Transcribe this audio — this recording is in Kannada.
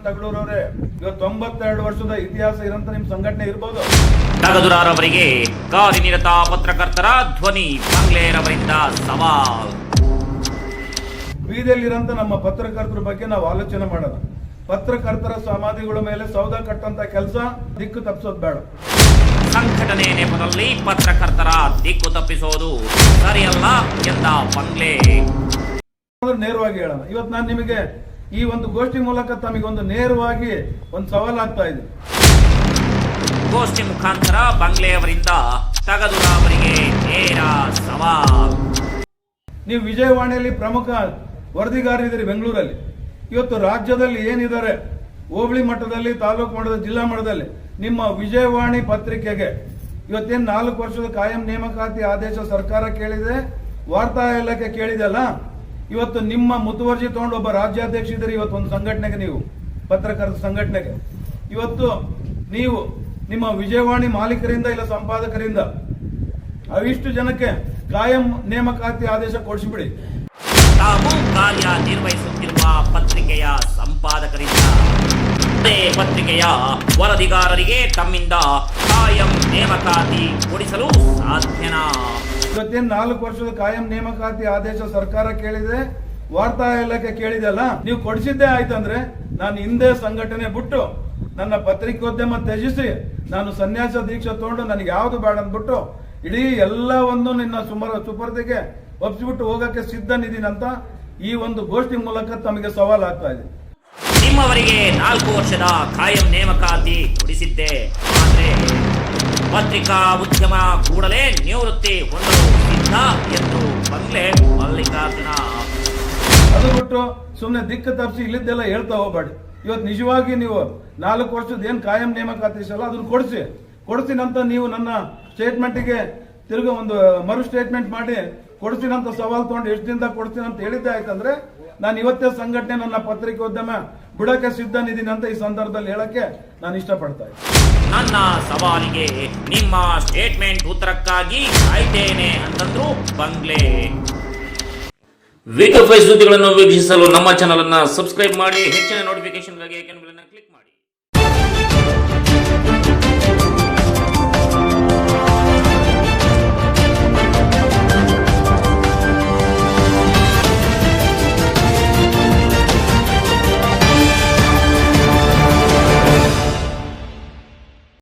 ಶ್ರೀಕಾಂತ್ ತಗಡೂರವರೇ ಇವತ್ತು ತೊಂಬತ್ತೆರಡು ವರ್ಷದ ಇತಿಹಾಸ ಇರೋಂಥ ನಿಮ್ ಸಂಘಟನೆ ಇರ್ಬೋದು. ತಗದುರಾರವರಿಗೆ ಕಾರ್ಯನಿರತ ಪತ್ರಕರ್ತರ ಧ್ವನಿ ಬಂಗ್ಲೇರವರಿಂದ ಸವಾಲ್. ಬೀದಿಯಲ್ಲಿರೋಂಥ ನಮ್ಮ ಪತ್ರಕರ್ತರ ಬಗ್ಗೆ ನಾವು ಆಲೋಚನೆ ಮಾಡೋಣ ಪತ್ರಕರ್ತರ ಸಮಾಧಿಗಳ ಮೇಲೆ ಸೌದ ಕಟ್ಟಂತ ಕೆಲಸ ದಿಕ್ಕು ತಪ್ಪಿಸೋದು ಬೇಡ. ಸಂಘಟನೆ ನೆಪದಲ್ಲಿ ಪತ್ರಕರ್ತರ ದಿಕ್ಕು ತಪ್ಪಿಸೋದು ಸರಿಯಲ್ಲ ಎಂದ ಬಂಗ್ಲೆ. ನೇರವಾಗಿ ಹೇಳೋಣ. ಇವತ್ತು ನಾನು ನಿಮಗೆ ಈ ಒಂದು ಗೋಷ್ಠಿ ಮೂಲಕ ತಮಗೊಂದು ಒಂದು ನೇರವಾಗಿ ಒಂದು ಸವಾಲ್ ಆಗ್ತಾ ಇದೆ. ಗೋಷ್ಠಿ ಮುಖಾಂತರ ಬಂಗ್ಲೆಯವರಿಂದ ತಗದುರಾವರಿಗೆ ನೇರ ಸವಾಲ್. ನೀವು ವಿಜಯವಾಣಿಯಲ್ಲಿ ಪ್ರಮುಖ ವರದಿಗಾರರಿದ್ದೀರಿ ಬೆಂಗಳೂರಲ್ಲಿ. ಇವತ್ತು ರಾಜ್ಯದಲ್ಲಿ ಏನಿದ್ದಾರೆ? ಹೋಬಳಿ ಮಟ್ಟದಲ್ಲಿ ತಾಲೂಕು ಮಟ್ಟದಲ್ಲಿ ಜಿಲ್ಲಾ ಮಟ್ಟದಲ್ಲಿ ನಿಮ್ಮ ವಿಜಯವಾಣಿ ಪತ್ರಿಕೆಗೆ ಇವತ್ತೇನು ನಾಲ್ಕು ವರ್ಷದ ಕಾಯಂ ನೇಮಕಾತಿ ಆದೇಶ ಸರ್ಕಾರ ಕೇಳಿದೆ ವಾರ್ತಾ ಇಲಾಖೆ ಕೇಳಿದೆಲ್ಲ ಇವತ್ತು ನಿಮ್ಮ ಮುತುವರ್ಜಿ ತಗೊಂಡು ಒಬ್ಬ ರಾಜ್ಯಾಧ್ಯಕ್ಷ ಇದ್ದೀರಿ, ಇವತ್ತು ಒಂದು ಸಂಘಟನೆಗೆ ನೀವು, ಪತ್ರಕರ್ತ ಸಂಘಟನೆಗೆ. ಇವತ್ತು ನೀವು ನಿಮ್ಮ ವಿಜಯವಾಣಿ ಮಾಲೀಕರಿಂದ ಇಲ್ಲ ಸಂಪಾದಕರಿಂದ ಅವಿಷ್ಟು ಜನಕ್ಕೆ ಕಾಯಂ ನೇಮಕಾತಿ ಆದೇಶ ಕೊಡಿಸಿಬಿಡಿ. ತಾವು ಕಾರ್ಯ ನಿರ್ವಹಿಸುತ್ತಿರುವ ಪತ್ರಿಕೆಯ ಸಂಪಾದಕರಿಂದ ಪತ್ರಿಕೆಯ ವರದಿಗಾರರಿಗೆ ತಮ್ಮಿಂದ ಕಾಯಂ ನೇಮಕಾತಿ ಕೊಡಿಸಲು ಸಾಧ್ಯನಾ? ಇವತ್ತೇನು ನಾಲ್ಕು ವರ್ಷದ ಕಾಯಂ ನೇಮಕಾತಿ ಆದೇಶ ಸರ್ಕಾರ ಕೇಳಿದೆ? ವಾರ್ತಾ ಇಲಾಖೆ ಕೇಳಿದೆಲ್ಲ ನೀವು ಕೊಡಿಸಿದ್ದೇ ಆಯ್ತಂದ್ರೆ ನಾನು ಹಿಂದೆ ಸಂಘಟನೆ ಬಿಟ್ಟು ನನ್ನ ಪತ್ರಿಕೋದ್ಯಮ ತ್ಯಜಿಸಿ, ನಾನು ಸನ್ಯಾಸ ದೀಕ್ಷೆ ತಗೊಂಡು ನನಗೆ ಯಾವುದು ಬೇಡ ಅಂದ್ಬಿಟ್ಟು ಇಡೀ ಎಲ್ಲವನ್ನು ನಿನ್ನ ಸುಮಾರು ಸುಪರ್ದಿಗೆ ಒಪ್ಸಿಬಿಟ್ಟು ಹೋಗಕ್ಕೆ ಸಿದ್ಧನಿದ್ದೀನಂತ ಈ ಒಂದು ಗೋಷ್ಠಿ ಮೂಲಕ ತಮಗೆ ಸವಾಲ್ ಆಗ್ತಾ ಇದೆ ನಿಮ್ಮವರಿಗೆ ನಾಲ್ಕು ವರ್ಷದ ಕಾಯಂ ನೇಮಕಾತಿ ಕೊಡಿಸಿದ್ದೆ ಆದರೆ ಪತ್ರಿಕಾ ಉದ್ಯಮ ಕೂಡಲೇ ನಿವೃತ್ತಿ ಹೊಂದಲು ಸಿದ್ಧ ಎಂದು ಬಂದ್ಲೆ ಮಲ್ಲಿಕಾರ್ಜುನ. ಅದು ಬಿಟ್ಟು ಸುಮ್ಮನೆ ದಿಕ್ಕು ತಪ್ಪಿಸಿ ಇಲ್ಲಿದ್ದೆಲ್ಲ ಹೇಳ್ತಾ ಹೋಗ್ಬೇಡಿ. ಇವತ್ತು ನಿಜವಾಗಿ ನೀವು ನಾಲ್ಕು ವರ್ಷದ ಏನು ಕಾಯಂ ನೇಮಕಾತಿ ಸಲ ಅದನ್ನು ಕೊಡಿಸಿ. ಕೊಡ್ತೀನಂತ ನೀವು ನನ್ನ ಸ್ಟೇಟ್ಮೆಂಟಿಗೆ ತಿರುಗ ಒಂದು ಮರು ಸ್ಟೇಟ್ಮೆಂಟ್ ಮಾಡಿ ಕೊಡ್ತೀನಂತ ಸವಾಲು ತೊಗೊಂಡು ಎಷ್ಟು ದಿನದಾಗ ಕೊಡ್ತೀನಿ ಅಂತ ಹೇಳಿದ್ದೆ ಆಯ್ತಂದ್ರೆ ನಾನು ಇವತ್ತೇ ಸಂಘಟನೆ ನನ್ನ ಪತ್ರಿಕೋದ್ಯಮ ಬಿಡಕ್ಕೆ ಸಿದ್ಧನಿದ್ದೀನಿ ಅಂತ ಈ ಸಂದರ್ಭದಲ್ಲಿ ಹೇಳಕ್ಕೆ ನಾನು ಇಷ್ಟಪಡ್ತಾ ಇದ್ದೀನಿ. ನನ್ನ ಸವಾಲಿಗೆ ನಿಮ್ಮ ಸ್ಟೇಟ್ಮೆಂಟ್ ಉತ್ತರಕ್ಕಾಗಿ ಕಾಯ್ತೇನೆ ಅಂತಂದ್ರು ಬಂಗ್ಲೆ. ವೀಕ್ ಸುದ್ದಿಗಳನ್ನು ವೀಕ್ಷಿಸಲು ನಮ್ಮ ಚಾನಲ್ ಅನ್ನ ಸಬ್ಸ್ಕ್ರೈಬ್ ಮಾಡಿ ಹೆಚ್ಚಿನ ನೋಟಿಫಿಕೇಶನ್ ಕ್ಲಿಕ್